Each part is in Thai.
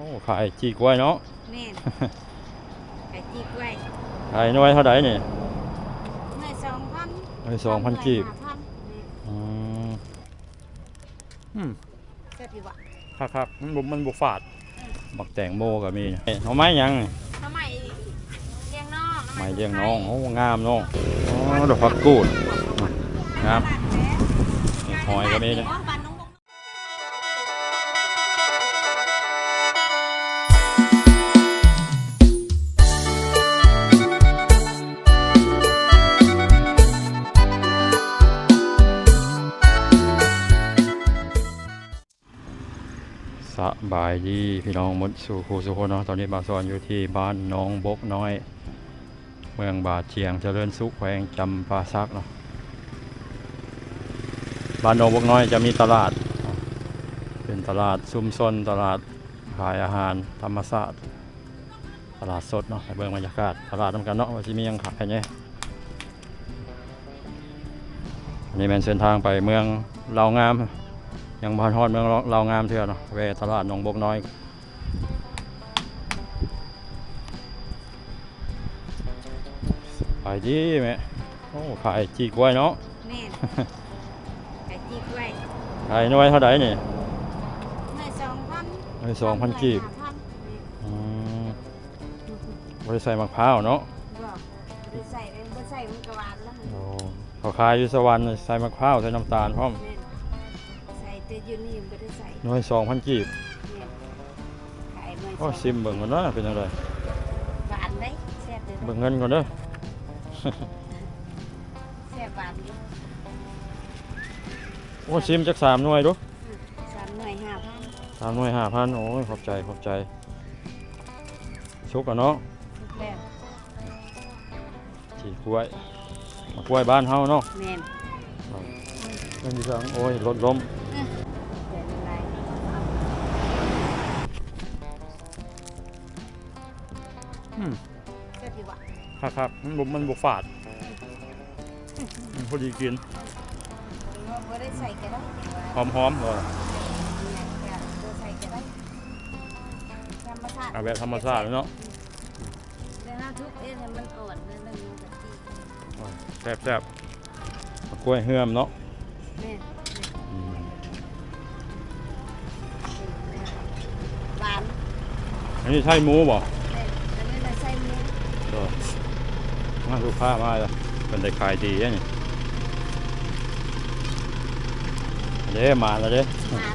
อ้ขายจีกล้วยเนาะแม่นไก่จีกล้วยขายหน้อยเท่าไหร่นี่เมื่อสองพันหน่วยสองพันกีบห้าพันอืมอืมแซ่บอยู่วะคักคักๆมันบุมันบุฝาดบักแตงโมก็มีเอ้ยหน่อไม้หยังนี่ทำไมเลี้ยงน้องไม้เลี้ยงน้องโอ้งามน้องอ๋อดอกพักกูด งาม นี่หอยก็มีนะบ้านน้องบ บายดีพี่น้องมดสู่ครูสุคนเนาะตอนนี้บาสอนอยู่ที่บ้านน้องบกน้อย เมืองบาดเชียงเจริญสุขแขวงจำปาซักเนาะบ้านน้องบกน้อยจะมีตลาด เป็นตลาดซุ้มซนตลาดขายอาหารธรรมศาสตร์ตลาดสดเนาะเบิ่งบรรยากาศตลาดนำกันเนาะว่าสิมียังขายเนี่ยอันนี้เป็นเส้นทางไปเมืองเลางาม ยังบ้านฮอดเมืองเลางามเถื่อเนาะแวะตลาดหนองบกน้อยขายดีแม่โอ้ขายจีกล้วยเนาะแม่นไก่จีกล้วยขายหน้อยเท่าไหร่นี่เมื่อสองพันหน่วยสองพันกีบห้าพันอืมบริใส่มะพร้าวเนาะบอกบ่ได้ใส่เลยบ่ใส่มันกระวานแล้วโอ้เขาขายอยู่สวรรค์ใส่มะพร้าวใส่น้ำตาลพร้อม แม่นใส่แต่อยู่นี่บ่ได้ใส่หน่วยสองพันกีบแม่นขายหน่อยโอ้ซิมเบิ่งก่อนนะเป็นยังไงหวานได้แซ่บเลยเบิ่งเงินก่อนเด้อ แซ่บหวานอยู่โอ้ซิมจักสามหน่วยดูสามหน่วยห้าพันสามหน่วยห้าพันโอ้ยขอบใจขอบใจชุกอะเนาะทุกแล้วจีกล้วยมะกล้วยบ้านเฮาเนาะแม่นเงินที่สองโอ้ยรถล้มเดี๋ ครับครับมันบุมันบุฝาดมันพอดีกินเราบ่ได้ใส่ก็ได้หอมหอมๆเลยเนี่ยเราใส่ก็ได้ธรรมชาติเอาแบบธรรมชาติเลยเนาะแต่ถ้าทุกเอ็นให้มันอ่อนแล้วมันมีแบบที่แซ่บแซ่บมะกล้วยเฮือมเนาะแม่อืมหวานอันนี้ใช่หมูบ่แม่อันนี้เราใส่หมูเออ มาลูกค้ามาแล้วเป็นได้ขายดีอะนี่เด้มาแล้วเด้มา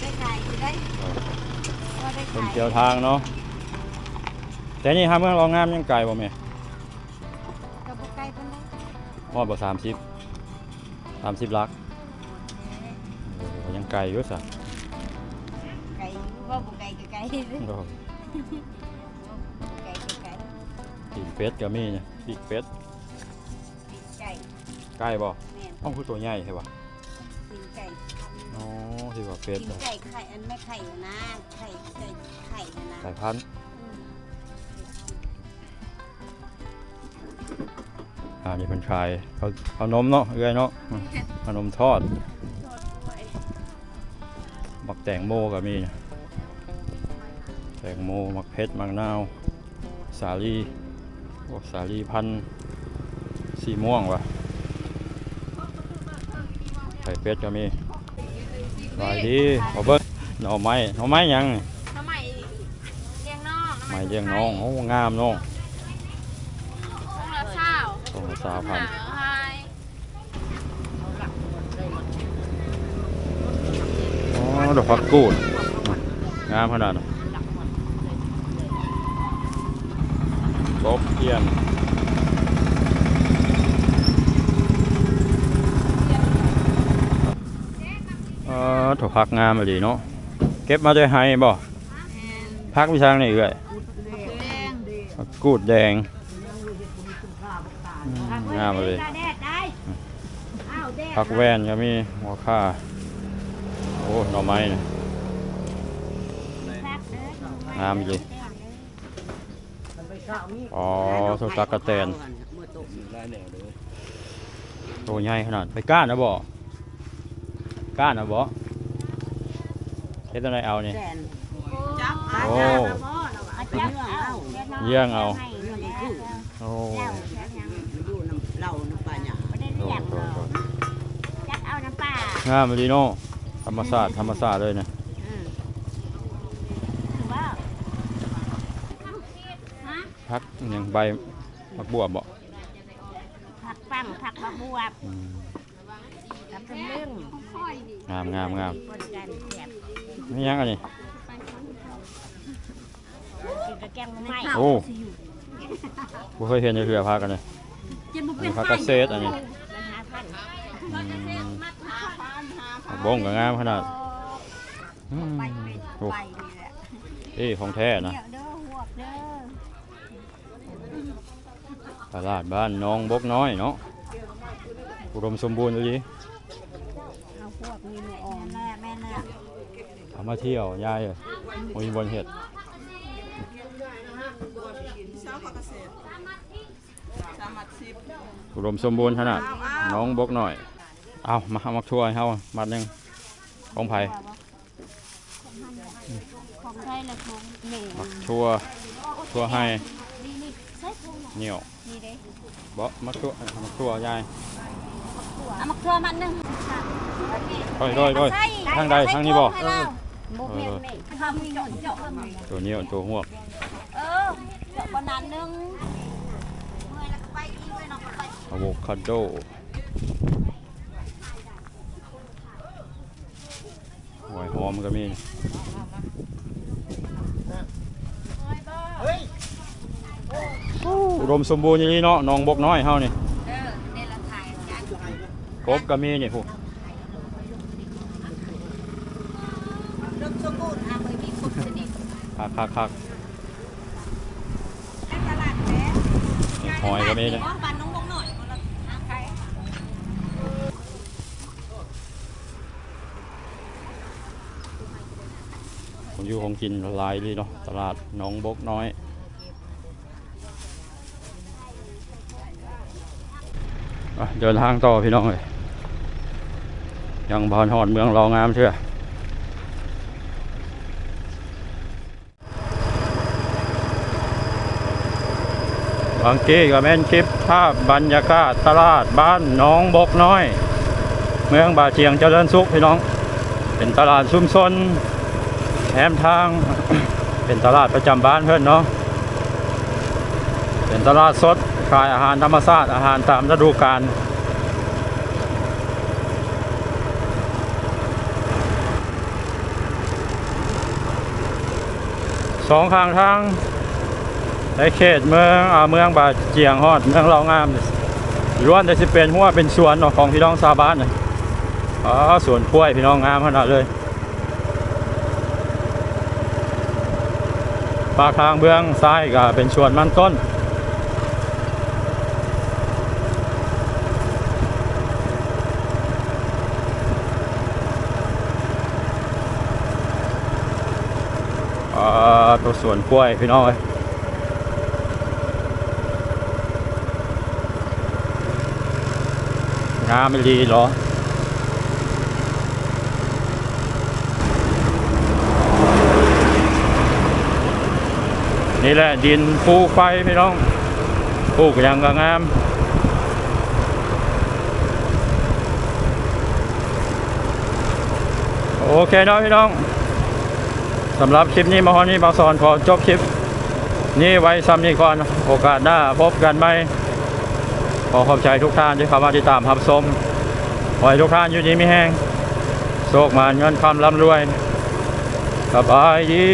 ได้ขายอยู่ได้ก็ได้คนขายเกี่ยวทางเนาะแต่นี่ฮะเมืองรองงามยังไกลบ่แม่ก็บ่ไกลปานใดฮอดบ่สามสิบสามสิบลักโอ้ยังไกลอยู่สะไก่บ่บ่ไก่ก็ไก่เด้อโอ้ไก่ก็ไก่ ปีกเป็ดก็มีเนี่ยปีกเป็ดปีกไก่ใกล้บ่แม่นอ้าวคือตัวใหญ่ใช่ป่ะปีกไก่อ๋อที่ว่าเป็ดปีกเนาะไก่ไข่อันไม่ไข่นะ ไข่ไก่ไข่นะนะสายพันธุ์อืมอ่านี่เป็นชายเขาเขานมเนาะเอื้อยเนาะอืมขนมทอดทอดกล้วยบักแตงโมก็มีนะแตงโมมักเพชรมักนาว สาลี โอ้สาลีพันธุ์สีม่วงว่ะไข่เป็ดก็มีสายดีขอเบิ้งหน่อไม้หน่อไม้หยังนี่ทำไมเลี้ยงน้องไม้เลี้ยงน้องโอ้งามน้องต้องละเช้าตรงสาวพันธุ์หายอ๋อดอกพักกูดงามขนาดนั้น บเทียนเออถูกพักงามเลยเนาะ เก็บมาด้วยไฮบ่พักวิชางนี่เอ้ยแดงผักกูดแดงอืมงามเลยแดดได้อ้าวแดดผักแวนก็มีหัวค่า โอ้หน่อไม้นี่งามอยู่ อ๋อสุตักกะแตนตัวใหญ่ขนาดไปก้านนะบ่ก้านนะบ่เฮ็ดอะไรเอานี่จับโอ้เอาจับเอาเยี่ยงเอาให้เงินคือโอ้เจ้าแค่ยังมันอยู่น้ำเหล้าน้ำปลาหยาไม่ได้โดเลี้ยนงโดหรนอกโดนจับเอาน้ำปลางามดีเนาะธรรมศาสตร์ธรรมศาสตร์เลยนะ อืมถือว่าฮะ พักอยังใบพักบัวบ่ผักปังผักมะบวบอืมกับตะลึงงามงามงามคนกันแซ่บนี่ยังอันนี้กินกระแกงไม้โอ้บ่เคยเห็นในเรือพากันเลยอันนี้พักเกษตรอันนี้นะฮะพันอืมบ้งก็งามขนาดอืมโอ้ไปนี่แหละเอ้ของแท้นะ เดี๋ยวเด้อหวกเด้อ ตลาดบ้านน้องบกน้อยเนาะอุดมสมบูรณ์เลยเอาพวกนี้มาออมแม่แม่น่ะเอามาเที่ยวยายเอ้ยโอ้ยบนเห็ดเช้าเขาเกษตรสามัดสิบอุดมสมบูรณ์ขนาดน้องบกน้อย เอามาเอามาช่วยเฮามัดหนึงของไผของไทยละทงหนึ่งมักชัวชัวให้นี่นี่ใส่ทงเหนียวนี่เด้ บ่มักชัวมักชัวยายเอามาเครือมันหนึ่งด้อยด้อยด้อยทางใดทางนี้บ่เออบุกเมียนนี่ทำมีเงินเจาะมันตัวเหนียวตัวหวกเออเจาะบนนั้นหนึ่งเมื่อยแล้วก็ไปอีกเลยน้องก็ไปอะโวคาโดหอยหอมก็มี อุดมสมบูรณ์อย่างนี้เนาะน้องบกน้อยเฮานี่เออในละทายจานกบก็มีนี่พูเริ่มสมบูรณ์อะไม่มีครบสนิทคักคักคักในตลาดแหละหอยก็มีนะปันน้องบงหน่อยคนละห้าใครผมอยู่ของกินหลายเลยเนาะตลาดหน้องบกน้อยอะ เดินทางต่อพี่น้องเลยยังบานหอดเมืองรองามเชื่อบางกีก็เป็นคลิปภาพบรรยากาศตลาดบ้านน้องบกน้อย เมืองบาเจียงเจริญสุขพี่น้อง เป็นตลาดชุมชนแถมทาง เป็นตลาดประจำบ้านเพื่อนเนาะเป็นตลาดสด ขายอาหารธรรมชาติอาหารตามฤดูกาลสองข้างทางในเขตเมืองอาเมืองบาเจียงฮอดเมืองเรางามล้วนแต่สิเป็นหัวเป็นสวนของพี่น้องชาวบ้านนะอ๋อสวนกล้วยพี่น้องงามขนาดเลยปากทางเบื้องซ้ายก็เป็นสวนมันต้น อ่า ตัวสวนกล้วยพี่น้องเอ้ยงามไม่ดีเหรอนี่แหละดินฟูไฟพี่น้องปลูกอย่างก็งามโอเคเนาะพี่น้อง สำหรับคลิปนี้มาฮอนนี้บางสอนขอจบคลิป นี้ไว้ซ้ำนี้ก่อนโอกาสหน้าพบกันไหมขอขอบใจทุกท่านที่เข้ามาติดตามรับชมขอให้ทุกท่านอยู่ดีไม่แห้งโชคมาเงินคำร่ำรวยสบายดี